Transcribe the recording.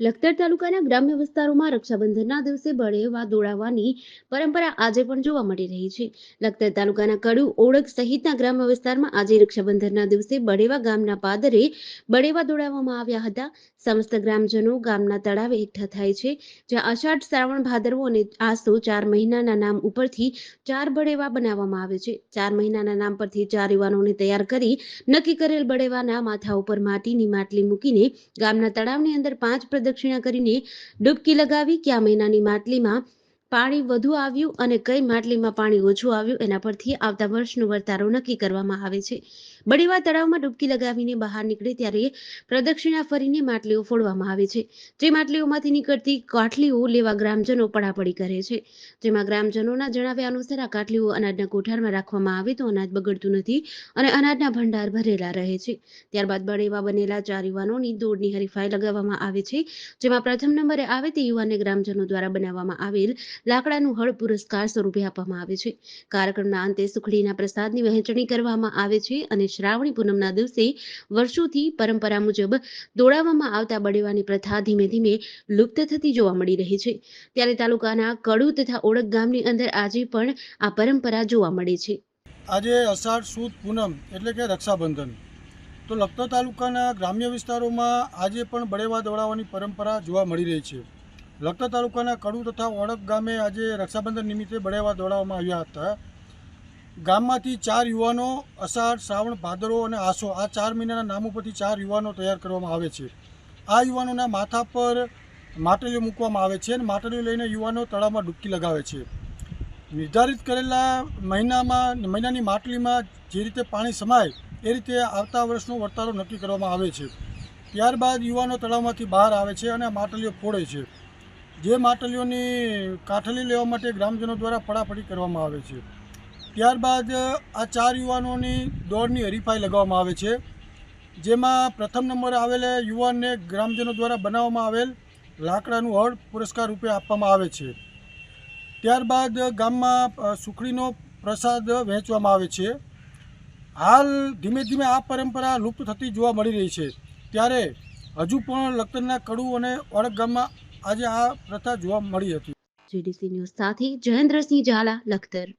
લખતર તાલુકાના ગ્રામ્ય વિસ્તારોમાં રક્ષાબંધનના દિવસે બળેવા દોડાવવાની પરંપરા આજે પણ જોવા મળી રહી છે. લખતર તાલુકાના કડુ ઓળખ સહિતના ગ્રામ્ય વિસ્તારમાં આજે રક્ષાબંધનના દિવસે બળેવા ગામના પાદરે બળેવા દોડાવવામાં આવ્યા હતા. સમસ્ત ગ્રામજનો ગામના તળાવે એકઠા થાય છે. જ્યાં અષાઢ શ્રાવણ ભાદરવો અને આસો ચાર મહિનાના નામ ઉપરથી ચાર બળેવા બનાવવામાં આવે છે. ચાર મહિનાના નામ પરથી ચાર યુવાનોને તૈયાર કરી નક્કી કરેલ બળેવાના માથા ઉપર માટીની માટલી મૂકીને ગામના તળાવની અંદર પાંચ પ્રદક્ષિણા કરીને ડૂબકી લગાવી. કયા મહિનાની માટલીમાં પાણી વધુ આવ્યું અને કઈ માટલીમાં પાણી ઓછું આવ્યું, એના પરથી આવતા વર્ષનું વર્તારો નક્કી કરવામાં આવે છે. બળેવા તળાવમાં ડૂબકી લગાવીને બહાર નીકળે ત્યારે પ્રદક્ષિણા ફરીને માટલીઓ ફોડવામાં આવે છે. જે માટલીઓમાંથી નીકળતી કાટલીઓ લેવા ગ્રામજનો પડાપડી કરે છે. જેમાં ગ્રામજનોના જણાવ્યા અનુસાર આ કાટલીઓ અનાજના કોઠારમાં રાખવામાં આવે તો અનાજ બગડતું નથી અને અનાજના ભંડાર ભરેલા રહે છે. ત્યારબાદ બળેવા બનેલા ચાર યુવાનોની દોડની હરીફાઈ લગાવવામાં આવે છે. જેમાં પ્રથમ નંબરે આવે તે યુવાનને ગ્રામજનો દ્વારા બનાવવામાં આવેલ લાકડાનું હળ પુરસ્કાર સ્વરૂપે આપવામાં આવે છે. કાર્યક્રમના અંતે સુખડીના પ્રસાદની વહેંચણી કરવામાં આવે છે અને શ્રાવણી પૂનમના દિવસે વર્ષોથી પરંપરા મુજબ દોડાવવામાં આવતા બળેવાની પ્રથા ધીમે ધીમે લુપ્ત થતી જોવા મળી રહી છે. ત્યારે તાલુકાના કડુ તથા ઓળખ ગામની અંદર આજે પણ આ પરંપરા જોવા મળે છે. આજે અષાઢ સુદ પૂનમ એટલે કે રક્ષાબંધન. તો લખતર તાલુકાના ગ્રામ્ય વિસ્તારોમાં આજે પણ બળેવા દોડાવવાની પરંપરા જોવા મળી રહી છે. લખતર તાલુકાના કડુ તથા ઓળખ ગામે આજે રક્ષાબંધન નિમિત્તે બળેવા દોડાવવામાં આવ્યા હતા. ગામમાંથી ચાર યુવાનો, અષાઢ, શ્રાવણ ભાદરો અને આસો આ ચાર મહિનાના નામ ઉપરથી ચાર યુવાનો તૈયાર કરવામાં આવે છે. આ યુવાનોના માથા પર માટલીઓ મૂકવામાં આવે છે અને માટલીઓ લઈને યુવાનો તળાવમાં ડૂબકી લગાવે છે. નિર્ધારિત કરેલા મહિનામાં, મહિનાની માટલીમાં જે રીતે પાણી સમાય, એ રીતે આવતા વર્ષનો વર્તારો નક્કી કરવામાં આવે છે. ત્યારબાદ યુવાનો તળાવમાંથી બહાર આવે છે અને માટલીઓ ફોડે છે. જે માટલીઓની કાઠલી લેવા માટે ગ્રામજનો દ્વારા પડાપડી કરવામાં આવે છે. ત્યારબાદ આ ચાર યુવાનોની દોડની હરીફાઈ લગાવવામાં આવે છે. જેમાં પ્રથમ નંબરે આવેલા યુવાનને ગ્રામજનો દ્વારા બનાવવામાં આવેલ લાકડાનું હળ પુરસ્કાર રૂપે આપવામાં આવે છે. ત્યારબાદ ગામમાં સુખડીનો પ્રસાદ વહેંચવામાં આવે છે. હાલ ધીમે ધીમે આ પરંપરા લુપ્ત થતી જોવા મળી રહી છે. ત્યારે હજુ પણ લખતરના કડુ અને ઓળખ ગામમાં આજે આ પ્રથા જોવા મળી હતી. જીડીસી ન્યૂઝ સાથે જયેન્દ્રસિંહ ઝાલા લખતર.